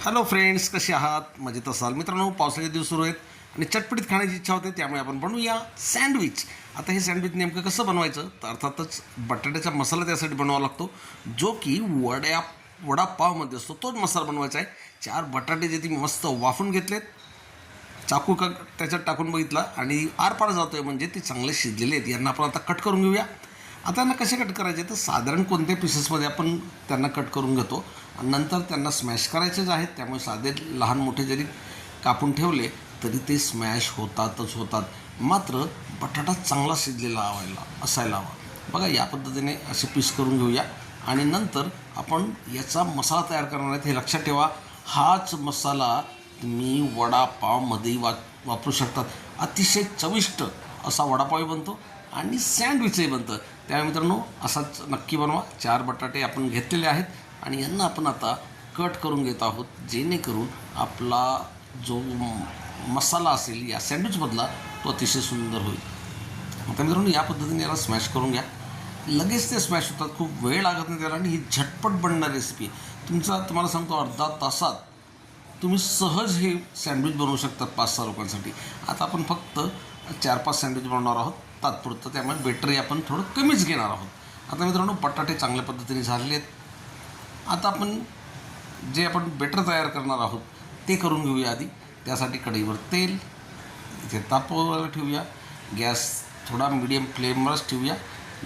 Hello friends कसे आहात? मजेत असाल? मित्रांनो पावसाचे दिवस सुरू आहेत आणि चटपटीत खाण्याची इच्छा होते त्यामुळे आपण बनवूया सँडविच आता हे सँडविच नेमकं कसं बनवायचं? तर अर्थातच बटाट्याचा मसाला त्यासाठी बनवावा लागतो जो की वड्या वडापावमध्ये असतो तोच मसाला बनवायचा आहे. चार बटाटे जे ती मस्त वाफून घेतलेत चाकू का त्याच्यात टाकून बघितला आणि आरपार जातो आहे म्हणजे ते चांगले शिजलेले आहेत. यांना आपण आता कट करून घेऊया. आता यांना कसे कट करायचे? तर साधारण कोणत्या पीसेसमध्ये आपण त्यांना कट करून घेतो? नंतर त्यांना स्मॅश करायचेच आहेत त्यामुळे साधे लहान मोठे जरी कापून ठेवले तरी ते स्मॅश होतातच होतात. मात्र बटाटा चांगला शिजलेला हवायला असायला हवा. बघा या पद्धतीने असे पीस करून घेऊया. आणि नंतर आपण याचा मसाला तयार करणार आहेत. हे लक्षात ठेवा. हाच मसाला तुम्ही वडापावमध्येही वा वापरू शकतात अतिशय चविष्ट असा वडापावही बनतो आणि सँडविचही बनतं. त्यामुळे मित्रांनो असाच नक्की बनवा. चार बटाटे आपण घेतलेले आहेत. आणि यांना आपण आता कट करून घेत आहोत जेणेकरून आपला जो मसाला असेल या सँडविचमधला तो अतिशय सुंदर होईल. आता मित्रांनो या पद्धतीने याला स्मॅश करून घ्या. लगेच ते स्मॅश होतात खूप वेळ लागत नाही त्याला आणि ही झटपट बनणारी रेसिपी तुमचा तुम्हाला सांगतो अर्धा तासात तुम्ही सहज हे सँडविच बनवू शकतात पाच सहा लोकांसाठी. आता आपण फक्त चार पाच सँडविच बनवणार आहोत. तात्पुरतं त्यामुळे बेटरी आपण थोडं कमीच घेणार आहोत. आता मित्रांनो बटाटे चांगल्या पद्धतीने झालेले आहेत. आता आपण जे आपण बेटर तयार करणार आहोत ते करून घेऊया आधी. त्यासाठी कढईवर तेल इथे तापवायला ठेवूया. गॅस थोडा मिडियम फ्लेमवरच ठेवूया.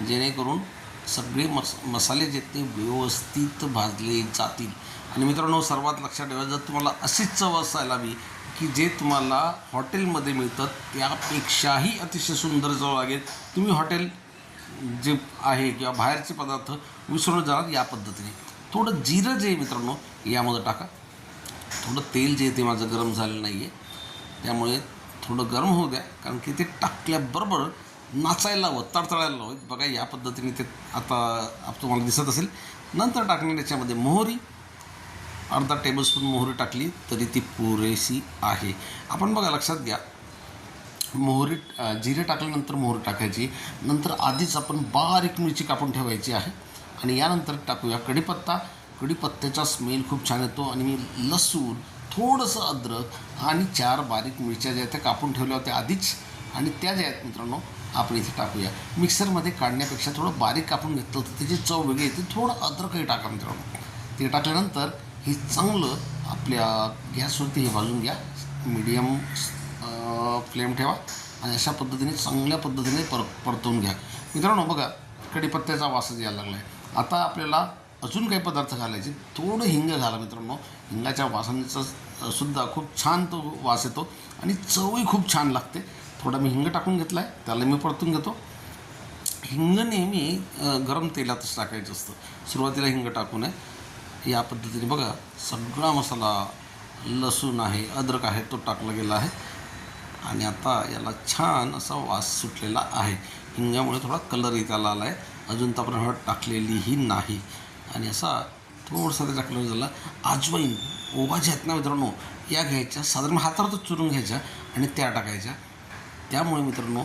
जेणेकरून सगळे मस मसाले जे ते व्यवस्थित भाजले जातील. आणि मित्रांनो सर्वात लक्षात ठेवा जर तुम्हाला अशीच चव असायला हवी की जे तुम्हाला हॉटेलमध्ये मिळतं त्यापेक्षाही अतिशय सुंदर चव लागेल. तुम्ही हॉटेल जे आहे किंवा बाहेरचे पदार्थ विसरून जाणार या पद्धतीने. थोडं जिरं जे आहे मित्रांनो यामध्ये टाका. थोडं तेल जे आहे ते माझं गरम झालेलं नाही आहे त्यामुळे थोडं गरम होऊ द्या कारण की ते टाकल्याबरोबर नाचायला हवं तडतडायला हवं. बघा या पद्धतीने ते आता आप तुम्हाला दिसत असेल. नंतर टाकणे त्याच्यामध्ये मोहरी. अर्धा टेबलस्पून मोहरी टाकली तरी ती पुरेशी आहे. आपण बघा लक्षात घ्या. मोहरी जिरे टाकल्यानंतर मोहरी टाकायची. नंतर आधीच आपण बारीक मिरची कापून ठेवायची आहे. आणि यानंतर टाकूया कढीपत्ता. कढीपत्त्याचा स्मेल खूप छान येतो आणि मी लसूण थोडंसं अद्रक आणि चार बारीक मिरच्या ज्या त्या कापून ठेवल्या होत्या आधीच. आणि त्या ज्या आहेत मित्रांनो आपण इथे टाकूया. मिक्सरमध्ये काढण्यापेक्षा थोडं बारीक कापून घेतलं तर त्याची चव वेगळी येते. थोडं अद्रकही टाका मित्रांनो. ते टाकल्यानंतर हे चांगलं आपल्या गॅसवरती हे भाजून घ्या. मीडियम फ्लेम ठेवा आणि अशा पद्धतीने चांगल्या पद्धतीने पर परतवून घ्या. मित्रांनो बघा कढीपत्त्याचा वासच यायला लागला आहे आता आपल्याला अजून काही पदार्थ घालायचे. थोडं हिंग घाला मित्रांनो. हिंगाच्या वासांचा सुद्धा खूप छान तो वास येतो आणि चवही खूप छान लागते. थोडा मी हिंग टाकून घेतला आहे त्याला मी परतून घेतो. हिंग नेहमी गरम तेलातच टाकायचं असतं. सुरुवातीला हिंग टाकू नये. या पद्धतीने बघा सगळा मसाला लसूण आहे अद्रक आहे तो टाकला गेला आहे. आणि आता याला छान असा वास सुटलेला आहे. हिंगामुळे थोडा कलरही त्याला आला आहे अजून तर आपण हळद टाकलेलीही नाही. आणि असा थोडासा त्याचा कलर झाला. आजवाईन ओवा ज्या आहेत ना मित्रांनो या घ्यायच्या साधारण हातावरच चुरून घ्यायच्या आणि त्या टाकायच्या. त्यामुळे मित्रांनो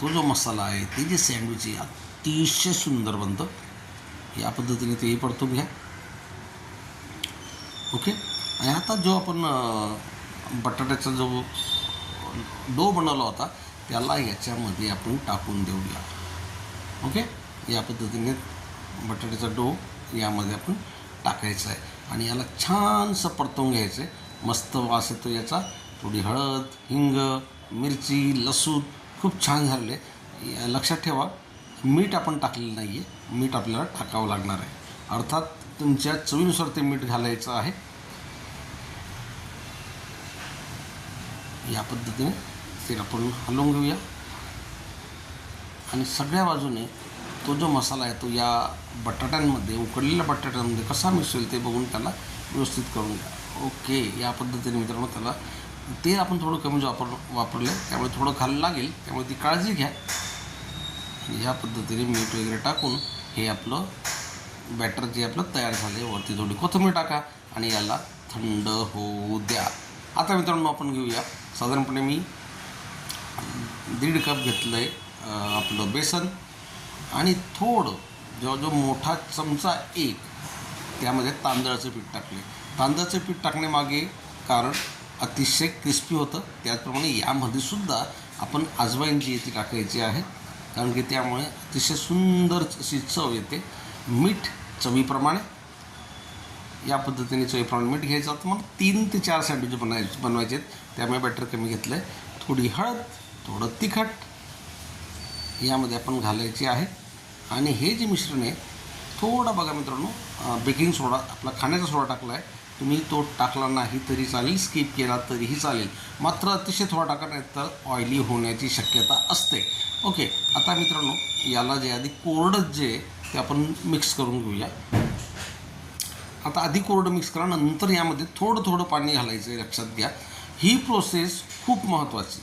तो जो मसाला आहे ते जे सँडविच आहे अतिशय सुंदर बनतं. या पद्धतीने तेही परतून घ्या. ओके आणि आता जो आपण बटाट्याचा जो डो बनवला होता त्याला याच्यामध्ये आपण टाकून देऊया. ओके या पद्धतीने बटाट्याचा डो यामध्ये आपण टाकायचा आहे. आणि याला छानसं परतवून घ्यायचं आहे. मस्त वास येतो याचा. थोडी हळद हिंग मिरची लसूण खूप छान झालेले या- लक्षात ठेवा मीठ आपण टाकलेलं नाही आहे मीठ आपल्याला टाकावं लागणार आहे. अर्थात तुमच्या चवीनुसार ते मीठ घालायचं आहे. या पद्धतीने ते आपण हलवून घेऊया. आणि सगळ्या बाजूने तो जो मसाला आहे तो या बटाट्यांमध्ये उकडलेल्या बटाट्यांमध्ये कसा मिसळेल ते बघून त्याला व्यवस्थित करून घ्या. ओके या पद्धतीने मित्रांनो त्याला तेल आपण थोडं कमी वापर वापरलं आहे त्यामुळे थोडं खायला लागेल त्यामुळे ती काळजी घ्या. या पद्धतीने मीठ वगैरे टाकून हे आपलं बॅटर जे आपलं तयार झाले वरती थोडी कोथिंबीर टाका आणि याला थंड होऊ द्या. आता मित्रांनो आपण घेऊया. साधारणपणे मी दीड कप घेतलं आहे आपलं बेसन. आणि थोडं जवळजवळ जो मोठा चमचा एक त्यामध्ये तांदळाचं पीठ टाकले तांदळाचं पीठ टाकण्यामागे कारण अतिशय क्रिस्पी होतं. त्याचप्रमाणे यामध्ये सुद्धा आपण अजवाईन जी ती टाकायची आहे. कारण की त्यामुळे अतिशय सुंदर अशी चव येते. मीठ चवीप्रमाणे या पद्धतीने चवीप्रमाणे मीठ घ्यायचं तर मग तीन ते चार सँडविच बनवायचे बनवायचे आहेत. त्यामुळे बॅटर कमी घेतलं आहे थोडी हळद थोडं तिखट यामध्ये आपण घालायची आहे. आणि हे जे मिश्रण आहे थोडा बघा मित्रांनो बेकिंग सोडा आपला खाण्याचा सोडा टाकला आहे तुम्ही तो टाकला नाही तरी चालेल स्किप केला तरीही चालेल. मात्र अतिशय थोडा टाका नाही तर ऑइली होण्याची शक्यता असते. ओके आता मित्रांनो याला जे आधी कोरडं जे आहे ते आपण मिक्स करून घेऊया. आता आधी कोरडं मिक्स करा नंतर यामध्ये थोडं थोडं पाणी घालायचं आहे लक्षात घ्या. ही प्रोसेस खूप महत्त्वाची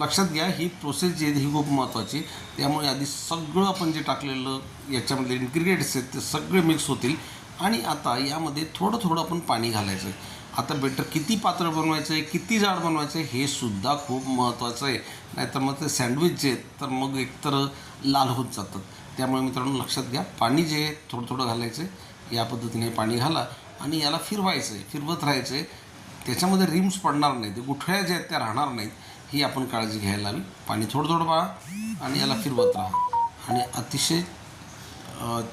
लक्षात घ्या ही प्रोसेस जी आहे ही खूप महत्त्वाची त्यामुळे आधी सगळं आपण जे टाकलेलं याच्यामध्ये इन्ग्रेडियंट्स आहेत ते सगळे मिक्स होतील. आणि आता यामध्ये थोडं थोडं आपण पाणी घालायचं आहे आता बेटर किती पातळ बनवायचं आहे किती जाड बनवायचं आहे हे सुद्धा खूप महत्त्वाचं आहे. नाहीतर मग ते सँडविच जे आहेत तर मग एकतर लाल होत जातात. त्यामुळे मित्रांनो लक्षात घ्या पाणी जे आहे थोडं थोडं घालायचं आहे या पद्धतीने पाणी घाला आणि याला फिरवायचं आहे फिरवत राहायचं आहे त्याच्यामध्ये रिम्स पडणार नाहीत ते गुठळ्या ज्या आहेत त्या राहणार नाहीत. ही आपण काळजी घ्यायला हवी. पाणी थोडं थोडं पाहा आणि याला फिरवत राहा. आणि अतिशय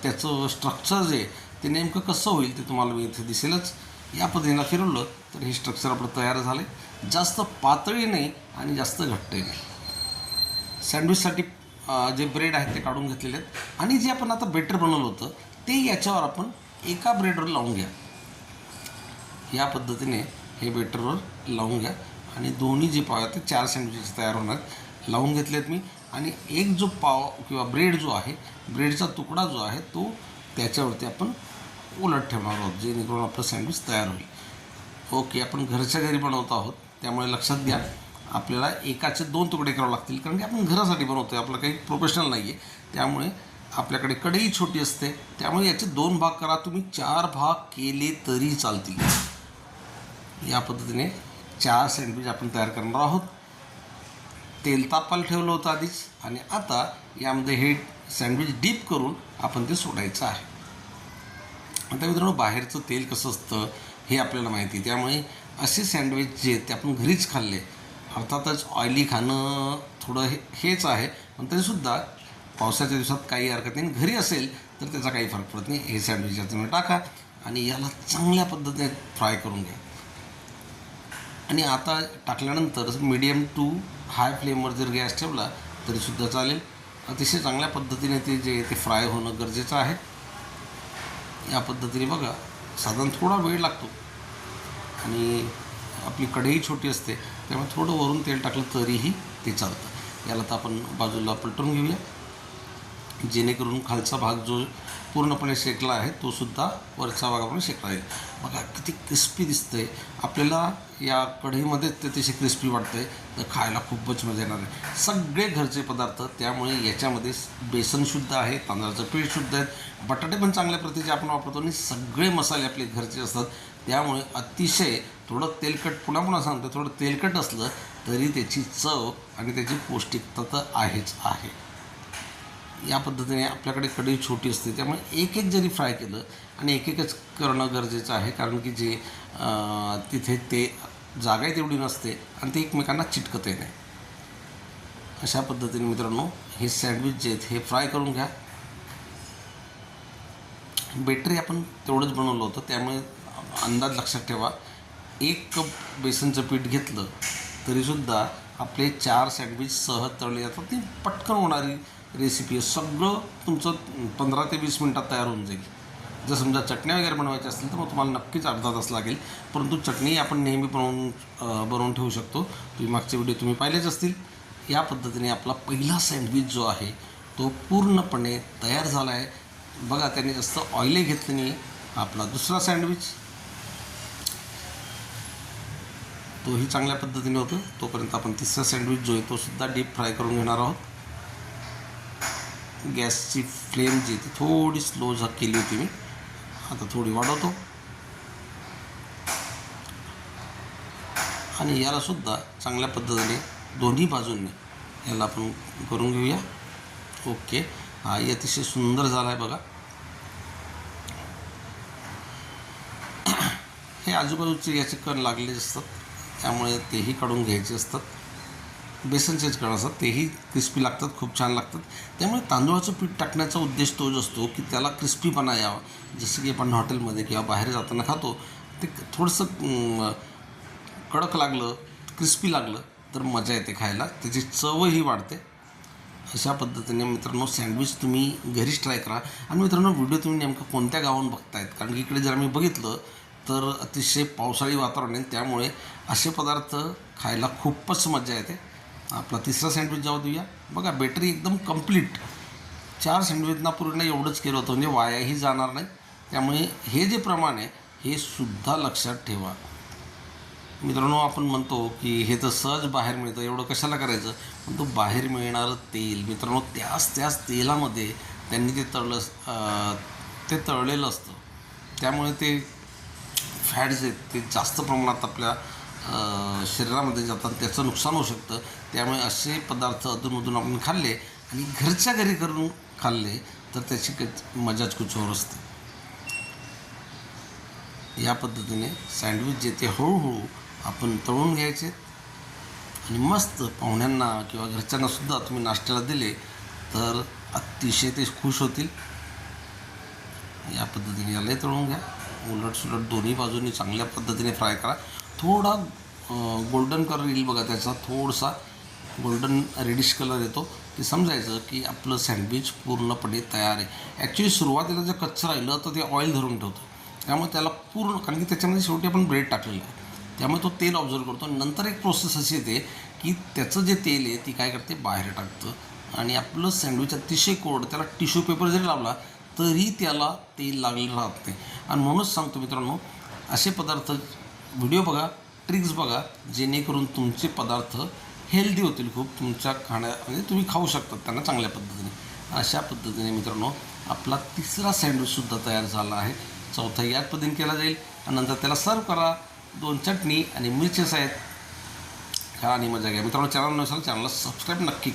त्याचं स्ट्रक्चर जे ते नेमकं कसं होईल ते तुम्हाला मी इथे दिसेलच. या पद्धतीनं फिरवलं तर हे स्ट्रक्चर आपलं तयार झालं जास्त पातळी नाही आणि जास्त घट्टही नाही. सँडविचसाठी जे ब्रेड आहेत ते काढून घेतलेले आहेत. आणि जे आपण आता बेटर बनवलं होतं ते याच्यावर आपण एका ब्रेडवर लावून घ्या. या पद्धतीने हे बेटरवर लावून घ्या. आणि दोन्ही जे पाव आहेत ते चार सँडविचेस तयार होणार. लावून लावून घेतलेत मी. आणि एक जो पाव किंवा ब्रेड जो आहे ब्रेडचा तुकडा जो आहे तो त्याच्यावरती आपण उलट ठेवणार आहोत जेणेकरून आपलं सँडविच तयार होईल. ओके आपण घरच्या घरी बनवत आहोत. त्यामुळे लक्षात घ्या आपल्याला एकाचे दोन तुकडे करावे लागतील कारण की आपण घरासाठी बनवतो आहे आपलं काही प्रोफेशनल नाही आहे त्यामुळे आपल्याकडे कढई छोटी असते त्यामुळे याचे दोन भाग करा. तुम्ही चार भाग केले तरी चालतील. या पद्धतीने चार सँडविच आपण तयार करणार आहोत. तेल तापायला ठेवलं होतं आधीच आणि आता यामध्ये हे सँडविच डीप करून आपण ते सोडायचं आहे. आता मित्रांनो बाहेरचं तेल कसं असतं हे आपल्याला माहिती आहे. त्यामुळे असे सँडविच जे ते आपण घरीच खाल्ले. अर्थातच ऑइली खाणं थोडं हे हेच आहे. पण तरीसुद्धा पावसाच्या दिवसात काही हरकत नाही. घरी असेल तर त्याचा काही फरक पडत नाही. हे सँडविच तुम्ही टाका आणि याला चांगल्या पद्धतीने फ्राय करून घ्या. आणि आता टाकल्यानंतर मीडियम टू हाय फ्लेमवर जर गॅस ठेवला तरीसुद्धा चालेल. अतिशय चांगल्या पद्धतीने ते जे ते फ्राय होणं गरजेचं आहे. या पद्धतीने बघा साधारण थोडा वेळ लागतो. आणि आपली कढई छोटी असते त्यामुळे थोडं वरून तेल टाकलं तरीही ते चालतं. याला तर आपण बाजूला पलटून घेऊया. जेणेकरून खालचा भाग जो पूर्णपणे शेकला आहे तो सुद्धा वरचा भाग शेकला आहे बघा किती क्रिस्पी दिसतंय. आपल्याला या कढईमध्ये अतिशय क्रिस्पी वाटतंय. तर खायला खूपच मजा येणार आहे. सगळे घरचे पदार्थ त्यामुळे याच्यामध्ये बेसन शुद्ध आहे तांदळाचं पीठ शुद्ध आहे. बटाटे पण चांगल्या प्रतीचे आपण वापरतो आणि सगळे मसाले आपले घरचे असतात. त्यामुळे अतिशय थोडं तेलकट पुन्हा पुन्हा सांगतो थोडं तेलकट असलं तरी त्याची चव आणि त्याची पौष्टिकता तर आहेच आहे. या पद्धतीने आपल्याकडे कढई छोटी असते. त्यामुळे एक एक जरी फ्राय केलं आणि एक एकच करणं गरजेचं आहे. कारण की जे तिथे ते जागाही तेवढी नसते आणि ते एकमेकांना चिटकतही नाही अशा पद्धतीने मित्रांनो हे सँडविच जे आहेत हे फ्राय करून घ्या. बेटरी आपण तेवढंच बनवलं होतं. त्यामुळे अंदाज लक्षात ठेवा. एक कप बेसनचं पीठ घेतलं तरीसुद्धा आपले चार सँडविच सहज तळले जातात. ती पटकन होणारी रेसिपी आहे. सगळं तुमचं पंधरा ते वीस मिनटात तयार होऊन जाईल. जर समजा चटण्या वगैरे बनवायच्या असतील तर मग तुम्हाला नक्कीच अर्धा तास लागेल. परंतु चटणी आपण नेहमी बनवून बनवून ठेवू शकतो. तुम्ही मागचे व्हिडिओ तुम्ही पाहिलेच असतील. या पद्धतीने आपला पहिला सँडविच जो आहे तो पूर्णपणे तयार झाला आहे. बघा त्याने जास्त ऑइले घेतलं नाही आपला दुसरा सँडविच. तोही चांगल्या पद्धतीने होतो तोपर्यंत आपण तिसरा सँडविच जो आहे तो सुद्धा डीप फ्राय करून घेणार आहोत. गॅसची फ्लेम जी ती थोडी स्लो झा केली होती मी. आता थोडी वाढवतो. आणि यालासुद्धा चांगल्या पद्धतीने दोन्ही बाजूंनी याला आपण करून घेऊया. ओके. हा अतिशय सुंदर झाला आहे बघा. हे आजूबाजूचे याचे कण लागलेले असतात. त्यामुळे तेही काढून घ्यायचे असतात. बेसनचेच कण असतात. तेही क्रिस्पी लागतात खूप छान लागतात. त्यामुळे तांदूळाचं पीठ टाकण्याचा उद्देश तोच असतो की त्याला क्रिस्पीपणा यावा जसं की आपण हॉटेलमध्ये किंवा बाहेर जाताना खातो ते थोडंसं कडक लागलं क्रिस्पी लागलं तर मजा येते खायला. त्याची चवही वाढते. अशा पद्धतीने मित्रांनो सँडविच तुम्ही घरीच ट्राय करा. आणि मित्रांनो व्हिडिओ तुम्ही नेमकं कोणत्या गावाहून बघतायत? कारण की इकडे जर आम्ही बघितलं तर अतिशय पावसाळी वातावरण आहे. त्यामुळे असे पदार्थ खायला खूपच मजा येते. आपला तिसरा सँडविच जाऊ देऊया. बघा बॅटरी एकदम कंप्लीट चार सँडविचना पूर्ण एवढंच केलं होतं म्हणजे वायाही जाणार नाही. त्यामुळे हे जे प्रमाण आहे हे सुद्धा लक्षात ठेवा. मित्रांनो आपण म्हणतो की हे तर सहज बाहेर मिळतं एवढं कशाला करायचं? पण तो बाहेर मिळणारं तेल मित्रांनो त्याच त्याच तेलामध्ये त्यांनी ते तळलं ते तळलेलं असतं. त्यामुळे ते फॅट्स आहेत ते जास्त प्रमाणात आपल्या शरीरामध्ये जातात त्याचं नुकसान होऊ शकतं. त्यामुळे असे पदार्थ अधूनमधून आपण खाल्ले आणि घरच्या घरी करून खाल्ले तर त्याची कच मजाच कुचवर असते. या पद्धतीने सँडविच जे ते हळूहळू आपण तळून घ्यायचे आणि मस्त पाहुण्यांना किंवा घरच्यांनासुद्धा तुम्ही नाश्त्याला दिले तर अतिशय ते खुश होतील. या पद्धतीने यालाही तळून घ्या. उलट सुलट दोन्ही बाजूनी चांगल्या पद्धतीने फ्राय करा. थोडा गोल्डन कलर येईल बघा त्याचा थोडासा गोल्डन रेडिश कलर येतो. ते समजायचं की आपलं सँडविच पूर्णपणे तयार आहे. ॲक्च्युली सुरुवातीला जर कच्चं राहिलं तर ते ऑइल धरून ठेवतं. त्यामुळे त्याला पूर्ण कारण की त्याच्यामध्ये शेवटी आपण ब्रेड टाकलेलं आहे. त्यामुळे तो तेल ऑब्झर्व करतो. नंतर एक प्रोसेस अशी येते की त्याचं जे तेल आहे ती काय करते? बाहेर टाकतं. आणि आपलं सँडविच अतिशय कोरड त्याला टिश्यू पेपर जरी लावला तरी त्याला तेल लागलेलं राहत नाही. आणि म्हणूनच सांगतो मित्रांनो असे पदार्थ व्हिडिओ बघा ट्रिक्स बघा जेणेकरून तुमचे पदार्थ हेल्दी होतील खूप. तुमच्या खाण्या म्हणजे तुम्ही खाऊ शकतात त्यांना चांगल्या पद्धतीने. अशा पद्धतीने मित्रांनो आपला तिसरा सँडविचसुद्धा तयार झाला आहे. चौथा याच पद्धतीने केला जाईल आणि नंतर त्याला सर्व करा. दोन चटणी आणि मिरचेस आहेत. खा आणि मजा घ्या. मित्रांनो चॅनल नसेल चॅनलला सबस्क्राईब नक्की करा.